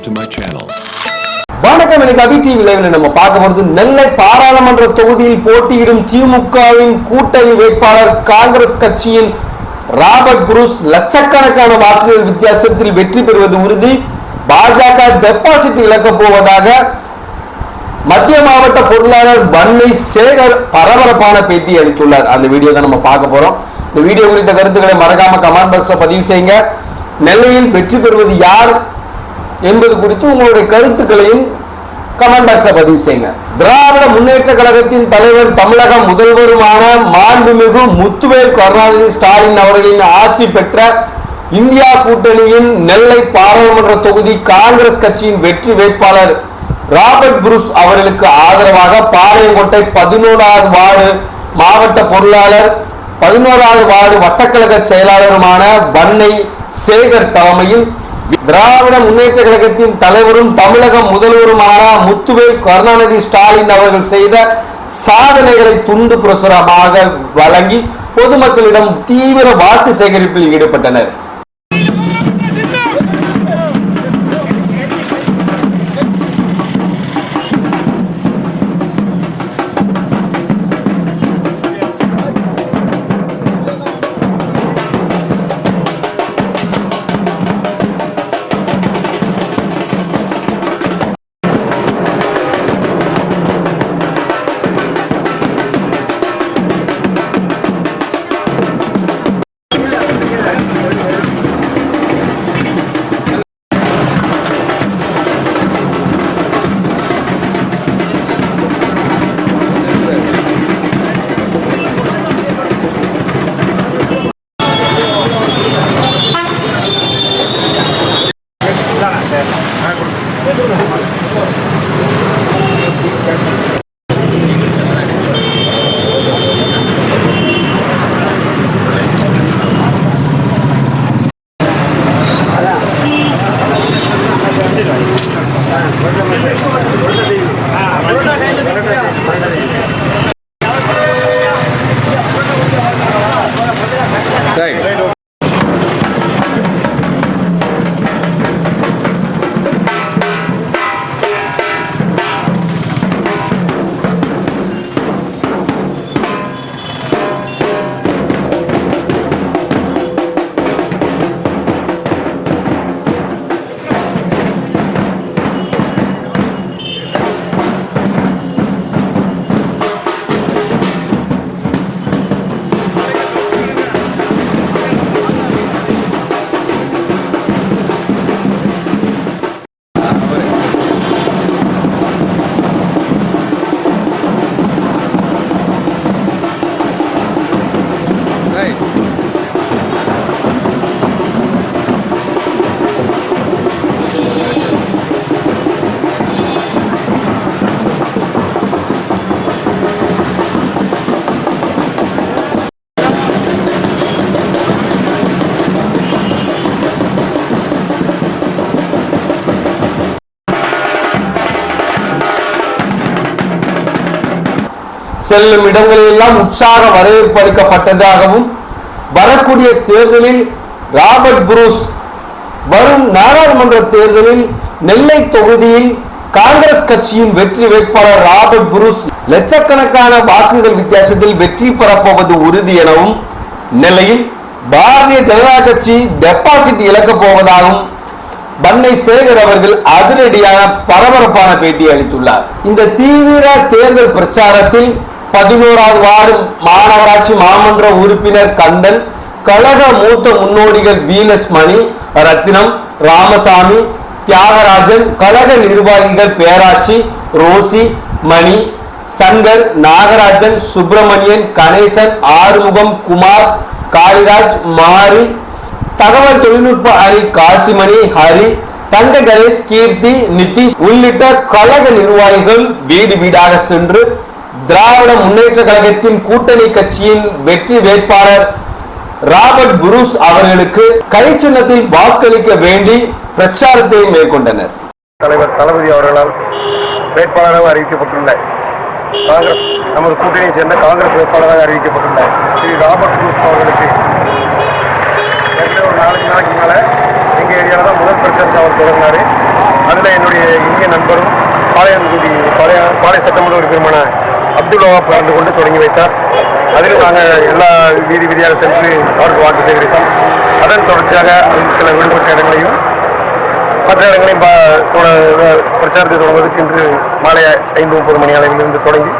subscribe to my channel. வணக்கம் எனக்கு அபி TV லைவ்ல நம்ம பார்க்க போறது நெல்லை பாராளுமன்ற தொகுதியில் போட்டியிடும் திமுகவின் கூட்டணி வேட்பாளர் காங்கிரஸ் கட்சியின் ராபர்ட் புரூஸ் லட்சக்கணக்கான வாக்குகள் வித்தியாசத்தில் வெற்றி பெறுவது உறுதி. பாஜக டெபாசிட் இழக்கப் போவதாக மத்திய மாவட்ட பொருளாளர் பன்னை சேகர் பரபரப்பான பேட்டி அளித்துள்ளார். அந்த வீடியோ தான் நம்ம பார்க்க போறோம். இந்த வீடியோ குறித்த கருத்துக்களை மறக்காம கமெண்ட் பாக்ஸ்ல பதிவு செய்யுங்க. நெல்லையில் வெற்றி பெறுவது யார்? என்பது குறித்து உங்களுடைய கருத்துக்களையும் கமெண்ட் பாக்ஸ்ல பதிவு செய்யுங்க. திராவிட முன்னேற்ற கழகத்தின் தலைவர் தமிழக முதல்வருமான மாண்புமிகு முத்துவேல் கருணாநிதி ஸ்டாலின் அவர்களின் ஆசி பெற்ற இந்தியா கூட்டணியின் நெல்லை பாராளுமன்ற தொகுதி காங்கிரஸ் கட்சியின் வெற்றி வேட்பாளர் ராபர்ட் புருஸ் அவர்களுக்கு ஆதரவாக பாளையங்கோட்டை பதினோராவது வார்டு மாவட்ட பொருளாளர் பதினோராவது வார்டு வட்டக்கழக செயலாளருமான பண்ணை சேகர் தலைமையில் திராவிட முன்னேற்ற கழகத்தின் தலைவரும் தமிழக முதல்வருமான முத்துவேல் கருணாநிதி ஸ்டாலின் அவர்கள் செய்த சாதனைகளை துண்டு பிரசுரமாக வழங்கி பொதுமக்களிடம் தீவிர வாக்கு சேகரிப்பில் ஈடுபட்டனர். செல்லும் இடங்களிலெல்லாம் உற்சாக வரவேற்பு அளிக்கப்பட்டதாகவும் வரக்கூடிய தேர்தலில் ராபர்ட் புரூஸ் வரும் நாடாளுமன்ற தேர்தலில் நெல்லை தொகுதியில் காங்கிரஸ் கட்சியின் வெற்றி வேட்பாளர் ராபர்ட் புரூஸ் லட்சக்கணக்கான வாக்குகள் வித்தியாசத்தில் வெற்றி பெறப்போவது உறுதி எனவும் நிலையில் பாரதிய ஜனதா கட்சி டெபாசிட் இழக்கப் போவதாகவும் பண்ணை சேகர் அவர்கள் அதிரடியான பரபரப்பான பேட்டி அளித்துள்ளார். இந்த தீவிர தேர்தல் பிரச்சாரத்தில் பதினோராவது வார்டு மாநகராட்சி மாமன்ற உறுப்பினர் கந்தன் கழக மூத்த முன்னோடிகள் வீனஸ் மணி ரத்தினம் ராமசாமி தியாகராஜன் கழக நிர்வாகிகள் பேராட்சி ரோசி மணி சங்கர் நாகராஜன் சுப்பிரமணியன் கணேசன் ஆறுமுகம் குமார் காளிராஜ் மாரி தகவல் தொழில்நுட்ப அணி காசிமணி ஹரி தங்க கணேஷ் கீர்த்தி நிதிஷ் உள்ளிட்ட கழக நிர்வாகிகள் வீடு வீடாக சென்று திராவிட முன்னேற்ற கழகத்தின் கூட்டணி கட்சியின் வெற்றி வேட்பாளர் ராபர்ட் புரூஸ் அவர்களுக்கு கை சின்னத்தில் வாக்களிக்க வேண்டி பிரச்சாரத்தை மேற்கொண்டனர். தலைவர் தளபதி அவர்களால் வேட்பாளராக அறிவிக்கப்பட்டுள்ள காங்கிரஸ் நமது கூட்டணியைச் சேர்ந்த காங்கிரஸ் வேட்பாளராக அறிவிக்கப்பட்டுள்ள ஸ்ரீ ராபர்ட் புரூஸ் அவர்களுக்கு ஒரு நாலஞ்சு நாளைக்கு மேலே எங்கள் ஏரியாவில் தான் முதல் பிரச்சாரம் அவர் தொடங்கினார். அதில் என்னுடைய இந்திய நண்பரும் பாளையங்குடி பாளைய பாளைய சட்டமன்ற உறுப்பினருமான அப்துல் வஹாப் கலந்து கொண்டு தொடங்கி வைத்தார். அதில் நாங்கள் எல்லா வீதி வீதியாக சென்று அவருக்கு வாக்கு சேகரித்தோம். அதன் தொடர்ச்சியாக சில விடுபட்ட இடங்களையும் மற்ற இடங்களையும் பிரச்சாரத்தை தொடங்குவதற்கு இன்று மாலை ஐந்து முப்பது மணி அளவிலிருந்து தொடங்கி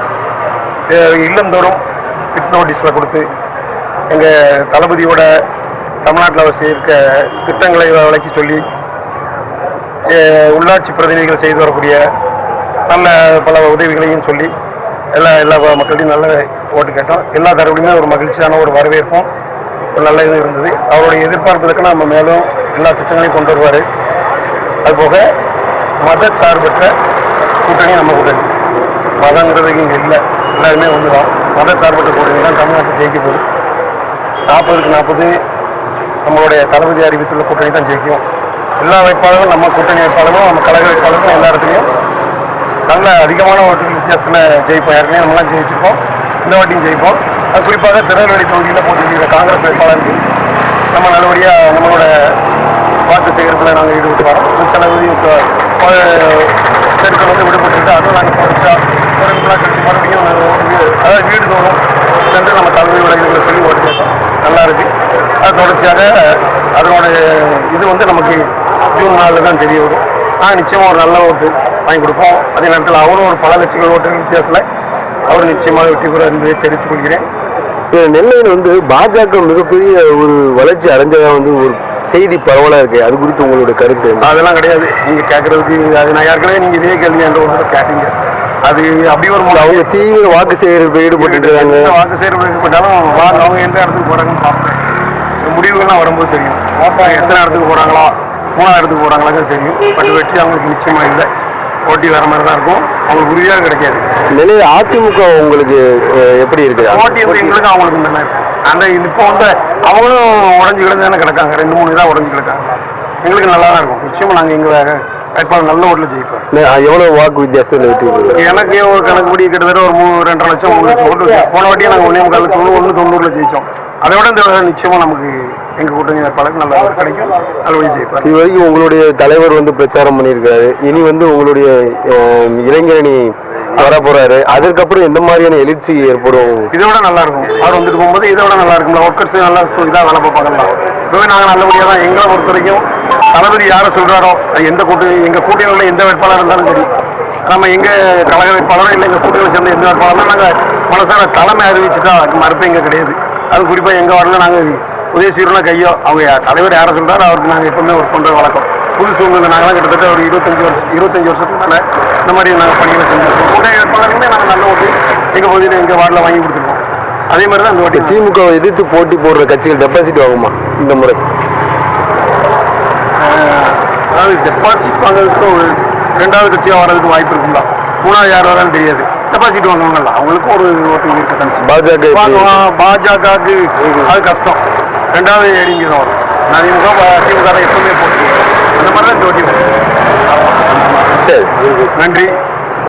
இல்லந்தோறும் பிட் நோட்டீஸில் கொடுத்து எங்கள் தளபதியோட தமிழ்நாட்டில் அவர் செய்திருக்க திட்டங்களை விளக்கி சொல்லி உள்ளாட்சி பிரதிநிதிகள் செய்து வரக்கூடிய நல்ல பல உதவிகளையும் சொல்லி எல்லா எல்லா மக்கள்கிட்டையும் நல்ல ஓட்டு கேட்டோம். எல்லா தரப்புலையுமே ஒரு மகிழ்ச்சியான ஒரு வரவேற்பும் ஒரு நல்ல இது இருந்தது. அவருடைய எதிர்பார்ப்பதற்கு நம்ம மேலும் எல்லா திட்டங்களையும் கொண்டு வருவார். அதுபோக மத சார்பற்ற கூட்டணி நம்ம கூட்டணி. மதங்கிறது இங்கே இல்லை. எல்லாருமே ஒன்று தான் மத சார்பற்ற கூட்டணி தான் தமிழ்நாட்டை ஜெயிக்க போகுது. நாற்பதுக்கு நாற்பது நம்மளுடைய தளபதி அறிவித்துள்ள கூட்டணி தான் ஜெயிக்கும். எல்லா வேட்பாளர்களும் நம்ம கூட்டணி வேட்பாளர்களும் நம்ம கழக வேட்பாளர்களும் எல்லா இடத்துலையும் நல்ல அதிகமான ஓட்டுகள் வித்தியாசத்தில் ஜெயிப்போம். ஏற்கனவே நம்மளாம் ஜெயிச்சிருக்கோம். இந்த வாட்டியும் ஜெயிப்போம். அது குறிப்பாக திருநெல்வேலி தொகுதியில் போட்டியிடுற காங்கிரஸ் வேட்பாளருக்கு நம்ம நல்லபடியாக நம்மளோட வாக்கு சேகரிப்பில் நாங்கள் ஈடுபட்டு வரோம். இப்போ தெருக்கள் வந்து விடுபட்டு அதுவும் நாங்கள் தொடர்ச்சியாக ஒரு விழா கட்சி மறுபடியும் அதாவது வீடு தோறும் சென்று நம்ம தலைமை இதுகளை சொல்லி ஓட்டு கேட்டோம். நல்லா அது தொடர்ச்சியாக அதனோட இது வந்து நமக்கு ஜூன் நாலில் தான் தெரிய வரும். ஆனால் நிச்சயமாக ஒரு நல்ல ஓட்டு வாங்கி கொடுப்போம். அதே நேரத்தில் அவரும் ஒரு பல லட்சங்கள் ஓட்டுகள் வித்தியாசத்தில் அவர் நிச்சயமாக வெற்றி பெற என்பதை தெரிவித்துக் கொள்கிறேன். நெல்லையில் வந்து பாஜக மிகப்பெரிய ஒரு வளர்ச்சி அடைஞ்சதா வந்து ஒரு செய்தி பரவலா இருக்கு. அது குறித்து உங்களோட கருத்து? அதெல்லாம் கிடையாது. நீங்கள் கேட்குறதுக்கு அது நான் ஏற்கனவே நீங்கள் இதே கேள்வி என்ற ஒரு கேட்டீங்க. அது அப்படி ஒரு அவங்க தீவிர வாக்கு சேகரிப்பு ஈடுபட்டு இருக்காங்க. வாக்கு சேருவதற்கு போட்டாலும் வாங்க அவங்க எந்த இடத்துக்கு போறாங்கன்னு பார்ப்பேன். முடிவுகள்லாம் வரும்போது தெரியும். எத்தனை இடத்துக்கு போறாங்களா? மூணாவது இடத்துக்கு போறாங்களாங்கிறது தெரியும். பட் வெற்றி அவங்களுக்கு நிச்சயமா இல்லை. போட்டி வேற மாதிரி தான் இருக்கும். அவங்களுக்கு உறுதியாக கிடைக்காது. நெல்லையில் அதிமுக உங்களுக்கு எப்படி இருக்குது? போட்டி வந்து எங்களுக்கு அவங்களுக்கு நல்லா இருக்கு அந்த இப்போ வந்து அவங்களும் உடஞ்சி கிடந்து தானே கிடக்காங்க. ரெண்டு மூணு இதாக உடஞ்சி கிடக்காங்க. எங்களுக்கு நல்லா தான் இருக்கும். நிச்சயமா நாங்கள் எங்கள் வேட்பாளர் நல்ல ஓட்டில் ஜெயிப்போம். நெ- எவ்வளவு வாக்கு வித்தியாசத்தில் வெற்றி எனக்கு ஒரு கணக்குப்படி கிட்டத்தட்ட ஒரு மூணு ரெண்டரை லட்சம் மூணு லட்சம் ஓட்டு. போன வாட்டியே நாங்கள் ஒன்றே முக்கால் தொண்ணூறு ஒன்று தொண்ணூறில் ஜெயிச்சோம். அதை விட இந்த தடவை நிச்சயமா நமக்கு எங்கள் கூட்டணி வேட்பாளருக்கு நல்ல கிடைக்கும். நல்லபடியாக ஜெயிப்பார் இது வரைக்கும் உங்களுடைய தலைவர் வந்து பிரச்சாரம் பண்ணியிருக்காரு. இனி வந்து உங்களுடைய இளைஞரணி வர போறாரு அதுக்கப்புறம் எந்த மாதிரியான எழுச்சி ஏற்படும்? இதை விட நல்லா இருக்கும். அவர் வந்துட்டு போகும்போது இதை விட நல்லா இருக்கும்ல. ஒர்க்கர்ஸ் நல்லா இதாக வேலை பார்ப்பாங்கல்ல இப்போவே நாங்கள் நல்லபடியாக தான் எங்களை பொறுத்த வரைக்கும் தளபதி யாரை சொல்கிறாரோ எந்த கூட்டணி எங்கள் கூட்டணியில் எந்த வேட்பாளர் இருந்தாலும் சரி நம்ம எங்கள் கழக வேட்பாளரோ இல்லை எங்கள் கூட்டணியில் சேர்ந்த எந்த வேட்பாளரும் நாங்கள் மனசார தலைமை அறிவிச்சுட்டா மறுப்பு இங்கே கிடையாது. அது குறிப்பாக எங்கள் வார்டில் நாங்கள் உதயசீரனா கையோ அவங்க தலைவர் யாரை சொல்கிறாரோ அவருக்கு நாங்கள் எப்பவுமே ஒர்க் பண்ணுற வழக்கம். புது சூழ்நிலை நாங்களாம் கிட்டத்தட்ட ஒரு இருபத்தஞ்சு வருஷம் இருபத்தஞ்சு வருஷத்துக்கு மேலே இந்த மாதிரி நாங்கள் பணிகளை செஞ்சுருக்கோம். கூட்டணி வேட்பாளருமே நாங்கள் நல்ல ஓட்டு எங்கள் பகுதியில் எங்கள் வார்டில் வாங்கி கொடுத்துருக்கோம். அதே மாதிரி தான் இந்த வாட்டி திமுக எதிர்த்து போட்டி போடுற கட்சிகள் டெபாசிட் வாங்குமா இந்த முறை? அதாவது டெபாசிட் வாங்குறதுக்கு ஒரு ரெண்டாவது கட்சியாக வர்றதுக்கு வாய்ப்பு இருக்குங்களா? மூணாவது யார் வரான்னு தெரியாது. டெபாசிட் வாங்குவாங்கல்ல அவங்களுக்கும் ஒரு ஓட்டு இருக்க பாஜக பாஜகவுக்கு அது கஷ்டம். ரெண்டாவது ஏடிங்க தான் வரும் ப- திமுக தான் எப்பவுமே போட்டு அந்த மாதிரி தான் வரும். சரி. நன்றி.